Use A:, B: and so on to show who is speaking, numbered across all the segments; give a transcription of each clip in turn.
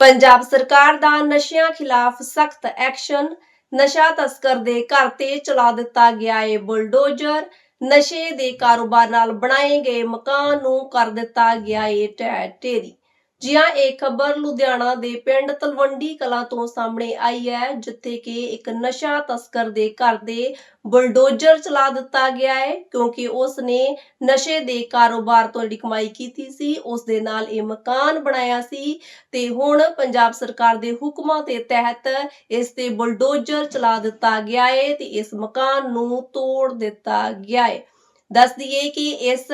A: ਪੰਜਾਬ ਸਰਕਾਰ ਦਾ ਨਸ਼ਿਆਂ ਖਿਲਾਫ ਸਖਤ ਐਕਸ਼ਨ, ਨਸ਼ਾ ਤਸਕਰ ਦੇ ਘਰ ਤੇ ਚਲਾ ਦਿੱਤਾ ਗਿਆ ਏ ਬੁਲਡੋਜ਼ਰ, ਨਸ਼ੇ ਦੇ ਕਾਰੋਬਾਰ ਨਾਲ ਬਣਾਏ ਗਏ ਮਕਾਨ ਨੂੰ ਕਰ ਦਿੱਤਾ ਗਿਆ ਏ ਢਹਿ ਢੇਰੀ ਜੀ ਹਾਂ ਇਹ ਖਬਰ ਲੁਧਿਆਣਾ ਦੇ ਪਿੰਡ ਤਲਵੰਡੀ ਕਲਾਂ ਤੋਂ ਸਾਹਮਣੇ ਆਈ ਹੈ, ਜਿੱਥੇ ਕਿ ਇੱਕ ਨਸ਼ਾ ਤਸਕਰ ਦੇ ਘਰ ਦੇ ਬਲਡੋਜਰ ਚਲਾ ਦਿੱਤਾ ਗਿਆ ਹੈ, ਕਿਉਂਕਿ ਉਸ ਨੇ ਨਸ਼ੇ ਦੇ ਕਾਰੋਬਾਰ ਤੋਂ ਜਿਹੜੀ ਕਮਾਈ ਕੀਤੀ ਸੀ ਉਸ ਦੇ ਨਾਲ ਇਹ ਮਕਾਨ ਬਣਾਇਆ ਸੀ ਤੇ ਹੁਣ ਪੰਜਾਬ ਸਰਕਾਰ ਦੇ ਹੁਕਮਾਂ ਦੇ ਤਹਿਤ ਇਸ ਤੇ ਬੁਲਡੋਜ਼ਰ ਚਲਾ ਦਿੱਤਾ ਗਿਆ ਹੈ ਤੇ ਇਸ ਮਕਾਨ ਨੂੰ ਤੋੜ ਦਿੱਤਾ ਗਿਆ ਹੈ। ਦੱਸ ਦਈਏ ਕਿ ਇਸ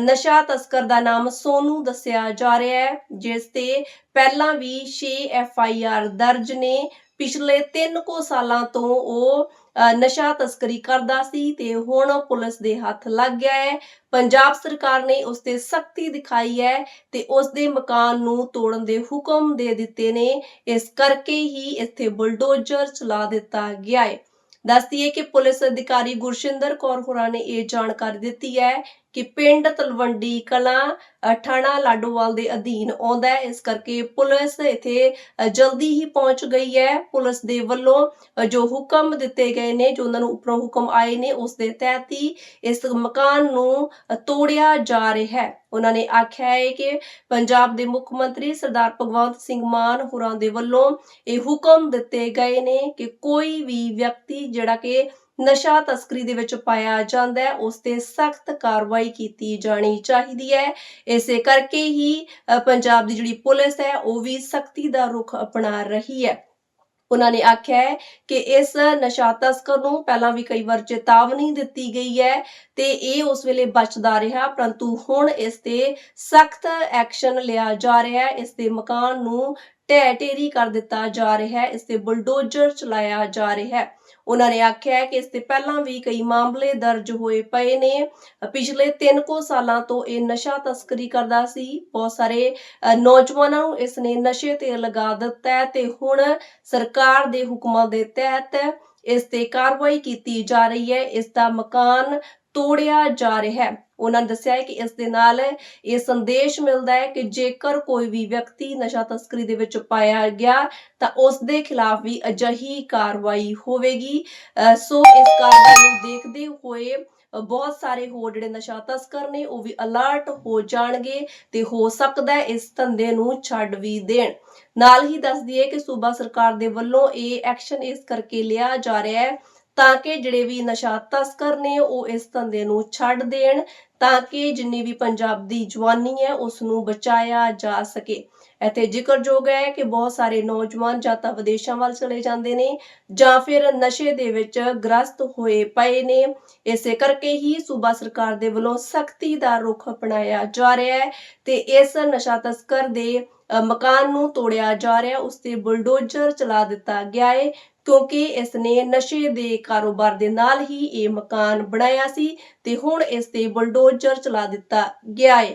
A: ਨਸ਼ਾ ਤਸਕਰ ਦਾ ਨਾਮ ਸੋਨੂ ਦੱਸਿਆ ਜਾ ਰਿਹਾ ਹੈ, ਜਿਸ ਤੇ ਪਹਿਲਾਂ ਵੀ 6 ਐਫ ਆਈ ਆਰ ਦਰਜ ਨੇ। ਪਿਛਲੇ 3 ਕੋ ਸਾਲਾਂ ਤੋਂ ਉਹ ਨਸ਼ਾ ਤਸਕਰੀ ਕਰਦਾ ਸੀ ਤੇ ਹੁਣ ਪੁਲਿਸ ਦੇ ਹੱਥ ਲੱਗ ਗਿਆ ਹੈ। ਪੰਜਾਬ ਸਰਕਾਰ ਨੇ ਉਸ ਤੇ ਸਖਤੀ ਦਿਖਾਈ ਹੈ ਤੇ ਉਸ ਦੇ ਮਕਾਨ ਨੂੰ ਤੋੜਨ ਦੇ ਹੁਕਮ ਦੇ ਦਿੱਤੇ ਨੇ। ਇਸ ਕਰਕੇ ਹੀ ਇੱਥੇ ਬੁਲਡੋਜ਼ਰ ਚਲਾ ਦਿੱਤਾ ਗਿਆ ਹੈ। ਦੱਸਦੀ ਹੈ ਕਿ ਪੁਲਿਸ ਅਧਿਕਾਰੀ ਗੁਰਸ਼ਿੰਦਰ ਕੌਰ ਹੋਰਾਂ ਨੇ ਇਹ ਜਾਣਕਾਰੀ ਦਿੱਤੀ ਹੈ ਕਿ ਪਿੰਡ ਤਲਵੰਡੀ ਕਲਾਂ ਅ, ਲਾਡੋਵਾਲ ਦੇ ਅਧੀਨ ਆਉਂਦਾ ਹੈ। ਇਸ ਕਰਕੇ ਪੁਲਿਸ ਇੱਥੇ ਜਲਦੀ ਹੀ ਪਹੁੰਚ ਗਈ ਹੈ। ਪੁਲਿਸ ਦੇ ਵੱਲੋਂ ਜੋ ਹੁਕਮ ਦਿੱਤੇ ਗਏ ਨੇ ਜੋ ਉਹਨਾਂ ਨੂੰ ਉੱਪਰੋਂ ਹੁਕਮ ਆਏ ਨੇ ਉਸ ਦੇ ਤਹਿਤ ਹੀ ਇਸ ਮਕਾਨ ਨੂੰ ਤੋੜਿਆ ਜਾ ਰਿਹਾ ਹੈ। ਉਹਨਾਂ ਨੇ ਆਖਿਆ ਹੈ ਕਿ ਪੰਜਾਬ ਦੇ ਮੁੱਖ ਮੰਤਰੀ ਸਰਦਾਰ ਭਗਵੰਤ ਸਿੰਘ ਮਾਨ ਹੋਰਾਂ ਦੇ ਵੱਲੋਂ ਇਹ ਹੁਕਮ ਦਿੱਤੇ ਗਏ ਨੇ ਕਿ ਕੋਈ ਵੀ ਵਿਅਕਤੀ ਜਿਹੜਾ ਕਿ ਨਸ਼ਾ ਤਸਕਰੀ ਦੇ ਵਿੱਚ ਪਾਇਆ ਜਾਂਦਾ ਹੈ, ਉਸ ਤੇ ਸਖਤ ਕਾਰਵਾਈ ਕੀਤੀ ਜਾਣੀ ਚਾਹੀਦੀ ਹੈ। ਇਸੇ ਕਰਕੇ ਹੀ ਪੰਜਾਬ ਦੀ ਜਿਹੜੀ ਪੁਲਿਸ ਹੈ, ਉਹ ਵੀ ਸਖਤੀ ਦਾ ਰੁਖ ਅਪਣਾ ਰਹੀ ਹੈ। ਉਹਨਾਂ ਨੇ ਆਖਿਆ ਹੈ ਕਿ ਇਸ ਨਸ਼ਾ ਤਸਕਰ ਨੂੰ ਪਹਿਲਾਂ ਵੀ ਕਈ ਵਾਰ ਚੇਤਾਵਨੀ ਦਿੱਤੀ ਗਈ ਹੈ ਤੇ ਇਹ ਉਸ ਵੇਲੇ ਬਚਦਾ ਰਿਹਾ, ਪਰੰਤੂ ਹੁਣ ਇਸ ਤੇ ਸਖਤ ਐਕਸ਼ਨ ਲਿਆ ਜਾ ਰਿਹਾ ਹੈ। ਇਸ ਦੇ ਮਕਾਨ ਨੂੰ ਢਹਿ ਢੇਰੀ ਕਰ ਦਿੱਤਾ ਜਾ ਰਿਹਾ ਹੈ, ਇਸ ਤੇ ਬੁਲਡੋਜ਼ਰ ਚਲਾਇਆ ਜਾ ਰਿਹਾ ਹੈ। ਉਹਨਾਂ ਨੇ ਆਖਿਆ ਕਿ ਇਸ ਤੇ ਪਹਿਲਾਂ ਵੀ ਕਈ ਮਾਮਲੇ ਦਰਜ ਹੋਏ ਪਏ ਨੇ। ਪਿਛਲੇ 3 ਕੋ ਸਾਲਾਂ ਤੋਂ ਇਹ ਨਸ਼ਾ ਤਸਕਰੀ ਕਰਦਾ ਸੀ। ਬਹੁਤ ਸਾਰੇ ਨੌਜਵਾਨਾਂ ਨੂੰ ਇਸ ਨੇ ਨਸ਼ੇ ਤੇ ਲਗਾ ਦਿੱਤਾ ਹੈ ਤੇ ਹੁਣ ਸਰਕਾਰ ਦੇ ਹੁਕਮਾਂ ਦੇ ਤਹਿਤ ਇਸ ਤੇ ਕਾਰਵਾਈ ਕੀਤੀ ਜਾ ਰਹੀ ਹੈ। ਇਸ ਦਾ ਮਕਾਨ ਤੋੜਿਆ ਜਾ ਰਿਹਾ ਹੈ। ਉਹਨਾਂ ਨੇ ਦੱਸਿਆ ਹੈ ਕਿ ਇਸ ਦੇ ਨਾਲ ਇਹ ਸੰਦੇਸ਼ ਮਿਲਦਾ ਹੈ ਕਿ ਜੇਕਰ ਕੋਈ ਵੀ ਵਿਅਕਤੀ ਨਸ਼ਾ ਤਸਕਰੀ ਦੇ ਵਿੱਚ ਪਾਇਆ ਗਿਆ, ਤਾਂ ਉਸ ਦੇ ਖਿਲਾਫ ਵੀ ਅਜਿਹੀ ਕਾਰਵਾਈ ਹੋਵੇਗੀ। ਸੋ ਇਸ ਕਾਰਵਾਈ ਨੂੰ ਦੇਖਦੇ ਹੋਏ ਬਹੁਤ ਸਾਰੇ ਹੋਰ ਜਿਹੜੇ ਨਸ਼ਾ ਤਸਕਰ ਨੇ, ਉਹ ਵੀ ਅਲਰਟ ਹੋ ਜਾਣਗੇ ਤੇ ਹੋ ਸਕਦਾ ਹੈ ਇਸ ਧੰਦੇ ਨੂੰ ਛੱਡ ਵੀ ਦੇਣ। ਨਾਲ ਹੀ ਦੱਸ ਦਈਏ ਕਿ ਸੂਬਾ ਸਰਕਾਰ ਦੇ ਵੱਲੋਂ ਇਹ ਐਕਸ਼ਨ ਇਸ ਕਰਕੇ ਲਿਆ ਜਾ ਰਿਹਾ ਹੈ ਤਾਂ ਕਿ ਜਿਹੜੇ ਵੀ ਨਸ਼ਾ ਤਸਕਰ ਨੇ ਉਹ ਇਸ ਧੰਦੇ ਨੂੰ ਛੱਡ ਦੇਣ ਤਾਂ ਕਿ ਜਿੰਨੀ ਵੀ ਪੰਜਾਬ ਦੀ ਜਵਾਨੀ ਹੈ ਉਸ ਨੂੰ ਬਚਾਇਆ ਜਾ ਸਕੇ। ਇੱਥੇ ਜ਼ਿਕਰਯੋਗ ਹੈ ਕਿ ਬਹੁਤ ਸਾਰੇ ਨੌਜਵਾਨ ਜਾਂ ਤਾਂ ਵਿਦੇਸ਼ਾਂ ਵੱਲ ਚਲੇ ਜਾਂਦੇ ਨੇ ਜਾਂ ਫਿਰ ਨਸ਼ੇ ਦੇ ਵਿੱਚ ਗ੍ਰਸਤ ਹੋਏ ਪਏ ਨੇ। ਇਸੇ ਕਰਕੇ ਹੀ ਸੂਬਾ ਸਰਕਾਰ ਦੇ ਵੱਲੋਂ ਸਖਤੀ ਦਾ ਰੁਖ ਅਪਣਾਇਆ ਜਾ ਰਿਹਾ ਹੈ ਤੇ ਇਸ ਨਸ਼ਾ ਤਸਕਰ ਦੇ ਮਕਾਨ ਨੂੰ ਤੋੜਿਆ ਜਾ ਰਿਹਾ ਉਸ ਤੇ ਬੁਲਡੋਜ਼ਰ ਚਲਾ ਦਿੱਤਾ ਗਿਆ ਹੈ ਕਿਉਂਕਿ ਇਸ ਨੇ ਨਸ਼ੇ ਦੇ ਕਾਰੋਬਾਰ ਦੇ ਨਾਲ ਹੀ ਇਹ ਮਕਾਨ ਬਣਾਇਆ ਸੀ ਤੇ ਹੁਣ ਇਸ ਤੇ ਬੁਲਡੋ ਬੁਲਡੋਜ਼ਰ ਚਲਾ ਦਿੱਤਾ ਗਿਆ ਹੈ